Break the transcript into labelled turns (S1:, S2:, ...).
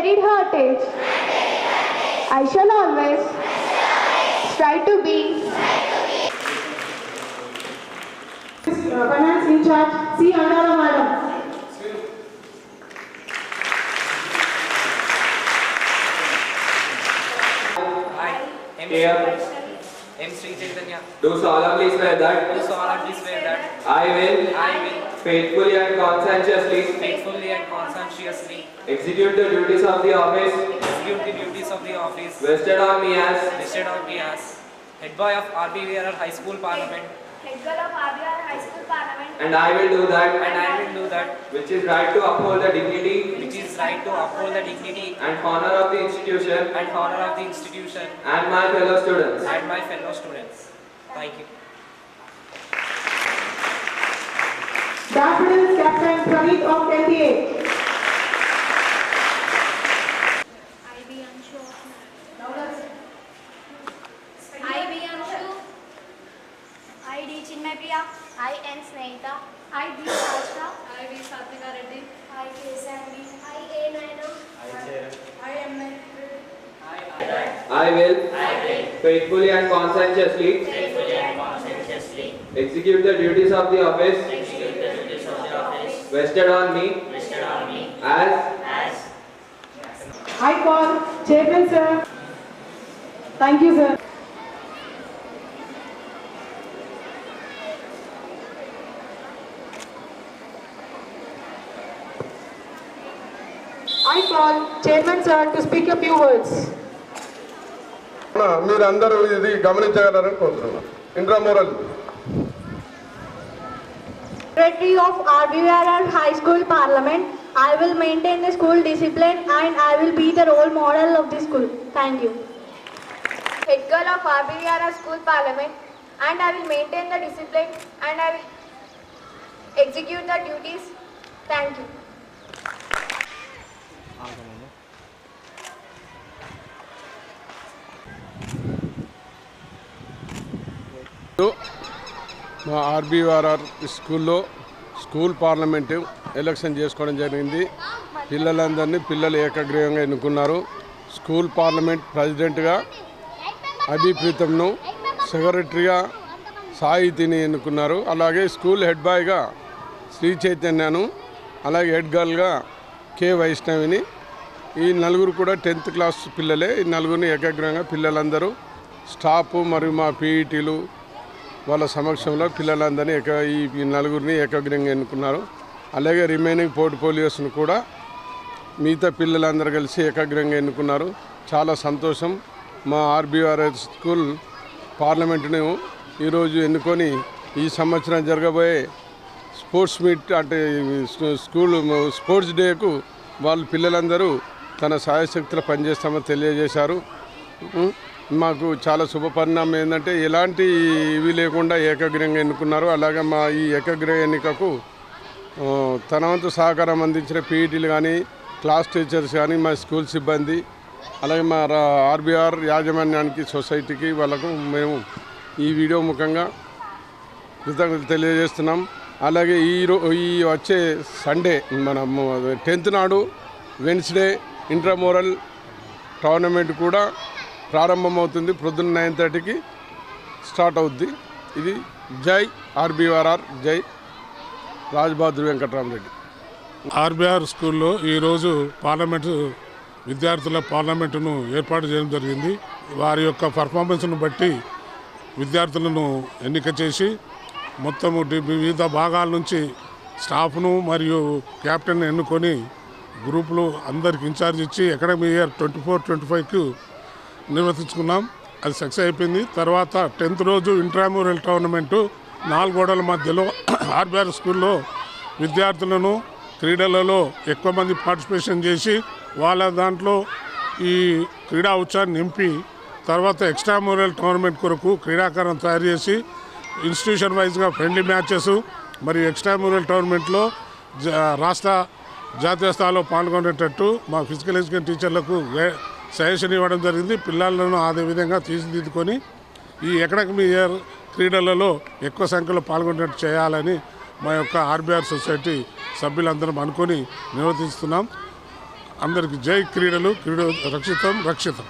S1: buried heritage. I shall always strive to be
S2: Finance in charge, C. Anara Madam.
S3: Here.
S4: M. Sri Chaitanya.
S3: Do solemnly swear that
S4: Do solemnly swear that
S3: I will
S4: I will
S3: faithfully and conscientiously.
S4: Faithfully and conscientiously.
S3: Execute the duties of the office.
S4: Execute the duties of the office.
S3: Vested on me as.
S4: Listed on me as. Head boy of RBVR High School Parliament,
S5: Head girl of RBR High School Parliament.
S3: And I will do that.
S4: And I will do that.
S3: Which is right to uphold the dignity.
S4: Which is right to uphold the dignity.
S3: And honor of the institution.
S4: And honor of the institution.
S3: And my fellow students.
S4: and my fellow students. Thank you.
S2: Daffodils Captain Praneeth of LTA.
S5: IB Anshu IB Anshu ID Chinmay Priya I N Snehita I D Sasha. I V Satvika Reddy. I K Sandy. I A Naina. I M N.
S3: I will. Faithfully and conscientiously. Execute the duties of the office vested on me as
S2: I call Chairman sir. Thank you sir. I call Chairman sir to speak a few words.
S6: మీరందరూ ఇది గమనించగలరని కోరుతున్నాను ఇంట్రామోరల్
S5: Secretary of RBVR High School Parliament I will maintain the school discipline and I will be the role model of the school. Thank you. Head girl of RBVR School Parliament and I will maintain the discipline and I will execute the duties. Thank you.
S6: మా ఆర్బీఆర్ఆర్ స్కూల్లో school parliament election చేసుకోవడం జరిగింది. పిల్లలందరినీ పిల్లలు ఏకగ్రీవంగా ఎన్నుకున్నారు. School parliament ప్రెసిడెంట్గా అభిప్రీతంను సెక్రటరీగా సాహితిని ఎన్నుకున్నారు. అలాగే స్కూల్ హెడ్ బాయ్గా శ్రీ చైతన్యను అలాగే హెడ్ గర్ల్గా కె వైష్ణవిని ఈ నలుగురు కూడా టెన్త్ క్లాస్ పిల్లలే. ఈ నలుగురిని ఏకగ్రంగా పిల్లలందరూ స్టాఫ్ మరియు మా పీఈటీలు వాళ్ళ సమక్షంలో పిల్లలందరినీ ఏక ఈ నలుగురిని ఏకగ్రంగా ఎన్నుకున్నారు. అలాగే రిమైనింగ్ పోర్ట్ఫోలియోస్ను కూడా మిగతా పిల్లలందరూ కలిసి ఏకాగ్రంగా ఎన్నుకున్నారు. చాలా సంతోషం. మా ఆర్బీఆర్ఎస్ స్కూల్ పార్లమెంటును ఈరోజు ఎన్నుకొని ఈ సంవత్సరం జరగబోయే స్పోర్ట్స్ మీట్ అంటే స్కూల్ స్పోర్ట్స్ డేకు వాళ్ళు పిల్లలందరూ తన సాయశక్తులు పనిచేస్తామని తెలియజేశారు. మాకు చాలా శుభపరిణామం ఏంటంటే ఎలాంటి ఇవి లేకుండా ఏకగ్రంగా ఎన్నుకున్నారు అలాగే మా ఈ ఏకగ్రహ ఎన్నికకు తనవంతు తన వంతు సహకారం అందించిన పీఈటీలు కానీ క్లాస్ టీచర్స్ కానీ మా స్కూల్ సిబ్బంది అలాగే మా ఆర్బీఆర్ యాజమాన్యానికి సొసైటీకి వాళ్ళకు మేము ఈ వీడియో ముఖంగా కృతజ్ఞతలు తెలియజేస్తున్నాం. అలాగే ఈ ఈ వచ్చే సండే మన టెన్త్ నాడు వెన్స్డే ఇంట్రామోరల్ టోర్నమెంట్ కూడా ప్రారంభమవుతుంది. ప్రొద్దున నైన్ థర్టీకి స్టార్ట్ అవుద్ది. ఇది జై ఆర్బీఆర్ఆర్ జై రాజ్బహదూర్ వెంకటరామరెడ్డి.
S7: ఆర్బీఆర్ స్కూల్లో ఈరోజు పార్లమెంటు విద్యార్థుల పార్లమెంటును ఏర్పాటు చేయడం జరిగింది. వారి యొక్క పర్ఫార్మెన్స్ను బట్టి విద్యార్థులను ఎన్నిక చేసి మొత్తము వివిధ భాగాల నుంచి స్టాఫ్ను మరియు క్యాప్టెన్ ఎన్నుకొని గ్రూపులు అందరికి ఇన్ఛార్జ్ ఇచ్చి academy year twenty four twenty ఫైవ్కు నిర్వర్తించుకున్నాం. అది సక్సెస్ అయిపోయింది. తర్వాత టెన్త్ రోజు ఇంట్రామ్యూరల్ టోర్నమెంటు నాలుగు గోడల మధ్యలో ఆర్బీఆర్ స్కూల్లో విద్యార్థులను క్రీడలలో ఎక్కువ మంది పార్టిసిపేషన్ చేసి వాళ్ళ దాంట్లో ఈ క్రీడా ఉత్సాహాన్ని నింపి తర్వాత ఎక్స్ట్రామూరల్ టోర్నమెంట్ కొరకు క్రీడాకారం తయారు చేసి ఇన్స్టిట్యూషన్ వైజ్గా ఫ్రెండ్లీ మ్యాచెస్ మరియు ఎక్స్ట్రామూరల్ టోర్నమెంట్లో జ- రాష్ట్ర జాతీయ స్థాయిలో పాల్గొనేటట్టు మా ఫిజికల్ ఎడ్యుకేషన్ టీచర్లకు సజెషన్ ఇవ్వడం జరిగింది. పిల్లలను అదే విధంగా తీర్చిదిద్దుకొని ఈ ఎకడమీ ఇయర్ క్రీడలలో ఎక్కువ సంఖ్యలో పాల్గొనేట్టు చేయాలని మా యొక్క ఆర్బీఆర్ సొసైటీ సభ్యులందరం అనుకొని నిర్వర్తిస్తున్నాం. అందరికి జై క్రీడలు క్రీడ రక్షితం రక్షితం.